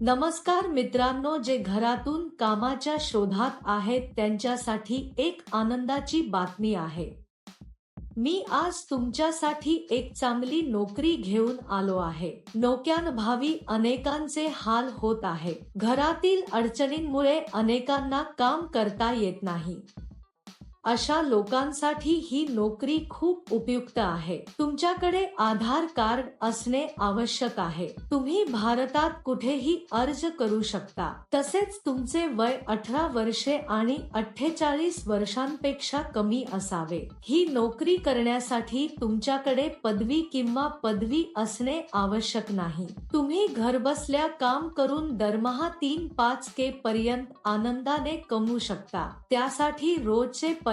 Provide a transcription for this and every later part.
नमस्कार मित्रांनो जे घरातून कामाच्या शोधात आहेत त्यांच्यासाठी एक आनंदाची बातमी आहे. मी आज तुमच्यासाठी एक चांगली नोकरी घेऊन आलो आहे. नोक्यांभावी अनेकांचे हाल होत आहे. घरातील अडचणींमुळे अनेकांना काम करता येत नाही. अशा लोकांसाठी ही नोकरी खूप उपयुक्त आहे. तुमच्याकडे आधार कार्ड असणे आवश्यक आहे. तुम्ही भारतात कुठेही अर्ज करू शकता. तसेच तुमचे वय अठरा वर्षे आणि अठ्ठेचाळीस वर्षांपेक्षा कमी असावे. ही नोकरी करण्यासाठी तुमच्याकडे पदवी किंवा पदवी असणे आवश्यक नाही. तुम्ही घरबसल्या काम करून दरमहा तीन पाच के पर्यंत आनंदाने कमवू शकता. त्यासाठी रोजचे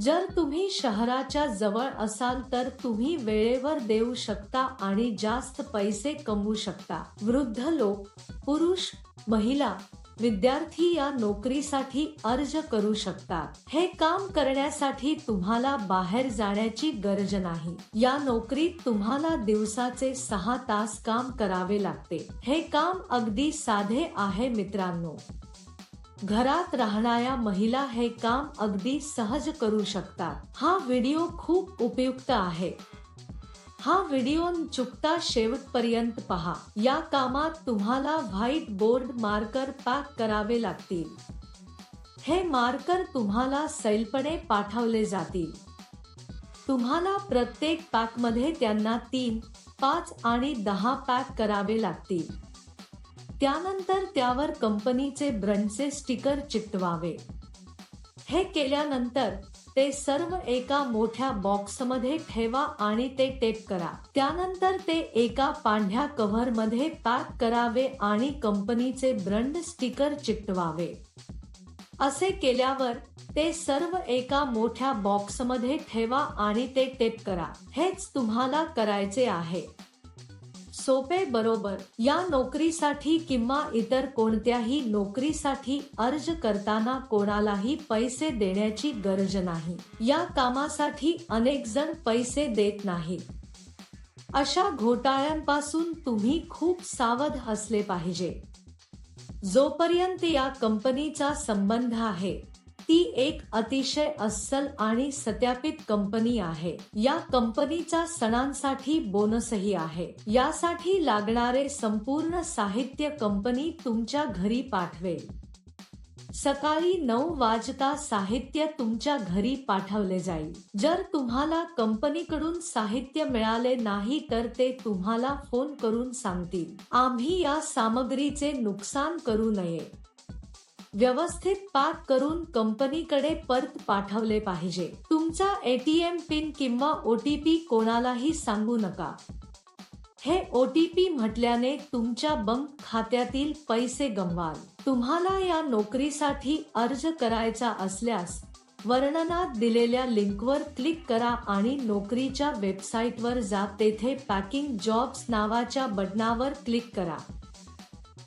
जर तुम्ही शहराच्या जवळ असाल तर तुम्ही वेळेवर देऊ शकता आणि जास्त पैसे कमवू शकता. वृद्ध लोक पुरुष महिला विद्यार्थी या नोकरीसाठी अर्ज करू शकतात. हे काम करण्यासाठी तुम्हाला बाहेर जाण्याची गरज नाही. या नोकरीत तुम्हाला दिवसाचे सहा तास काम करावे लागते. हे काम अगदी साधे आहे मित्रांनो. घरात राहणाऱ्या महिला हे काम अगदी सहज करू शकतात. हा व्हिडिओ खूप उपयुक्त आहे. हा व्हिडिओ चुकता शेवटपर्यंत पहा. या कामात तुम्हाला व्हाईट बोर्ड मार्कर पॅक करावे लागतील. हे मार्कर तुम्हाला सैलपणे पाठवले जातील. तुम्हाला प्रत्येक पॅकमध्ये त्यांना तीन पाच आणि दहा पॅक करावे लागतील. त्यानंतर त्यावर कंपनीचे ब्रँडचे स्टिकर चिकटवावे. हे केल्यानंतर ते सर्व एका मोठ्या बॉक्समध्ये ठेवा आणि ते टेप करा. त्यानंतर ते एका पांढऱ्या कव्हरमध्ये पॅक करावे आणि कंपनीचे ब्रंड स्टिकर चिकटवावे. असे केल्यावर ते सर्व एका मोठ्या बॉक्समध्ये ठेवा आणि ते टेप करा. हेच तुम्हाला करायचे आहे. सोपे बरोबर. या नोकरीसाठी किंवा इतर कोणत्याही नोकरीसाठी अर्ज करताना कोणालाही पैसे देण्याची गरज नाही. या कामासाठी अनेक जण पैसे देत नाहीत. अशा घोटाळ्यांपासून तुम्ही खूप सावध असले पाहिजे. जोपर्यंत या कंपनीचा संबंध आहे ती एक अतिशय अस्सल आणि सत्यापित कंपनी आहे. या कंपनीचा सणांसाठी बोनसही आहे. यासाठी लागणारे संपूर्ण साहित्य कंपनी तुमच्या घरी पाठवेल. सकाळी नऊ वाजता साहित्य तुमच्या घरी पाठवले जाईल. जर तुम्हाला कंपनीकडून साहित्य मिळाले नाही तर ते तुम्हाला फोन करून सांगतील. आम्ही या सामग्रीचे नुकसान करू नये. व्यवस्थित पाक करून कंपनीकडे परत पाठवले पाहिजे. तुमचा एटीएम पिन किंवा ओटीपी कोणालाही सांगू नका. हे ओटीपी म्हटल्याने तुमच्या बँक खात्यातील पैसे गमवाल. तुम्हाला या नोकरीसाठी अर्ज करायचा असल्यास वर्णनात दिलेल्या लिंकवर क्लिक करा आणि नोकरीच्या वेबसाईटवर जा. तेथे पॅकिंग जॉब्स नावाच्या बटनावर क्लिक करा.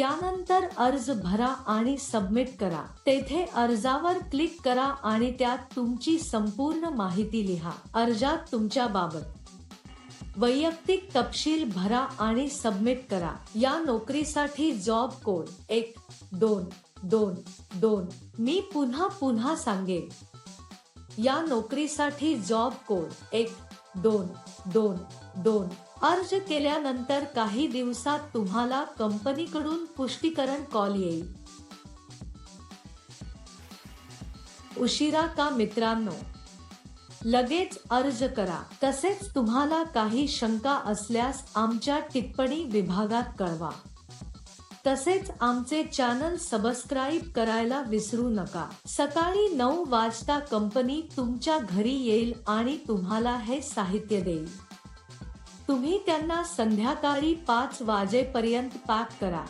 त्यानंतर अर्ज भरा आणि सबमिट करा. तेथे अर्जावर क्लिक करा आणि त्यात तुमची संपूर्ण माहिती लिहा. अर्जात तुमच्या बाबत वैयक्तिक तपशील भरा आणि सबमिट करा. या नोकरीसाठी जॉब कोड एक दोन दोन दोन. मी पुन्हा पुन्हा सांगेन. या नोकरीसाठी जॉब कोड एक दोन दोन दोन. अर्ज केल्यानंतर काही दिवसात तुम्हाला कंपनीकडून पुष्टीकरण कॉल येईल. उशिरा का मित्रांनो? लगेच अर्ज करा. तसेच तुम्हाला काही शंका असल्यास आमच्या टिप्पणी विभागात कळवा. तसेच आमचे चॅनल सबस्क्राईब करायला विसरू नका. सकाळी नऊ वाजता कंपनी तुमच्या घरी येईल आणि तुम्हाला हे साहित्य देईल. तुम्ही त्यांना संध्याकाळी पाच वाजेपर्यंत पॅक करा.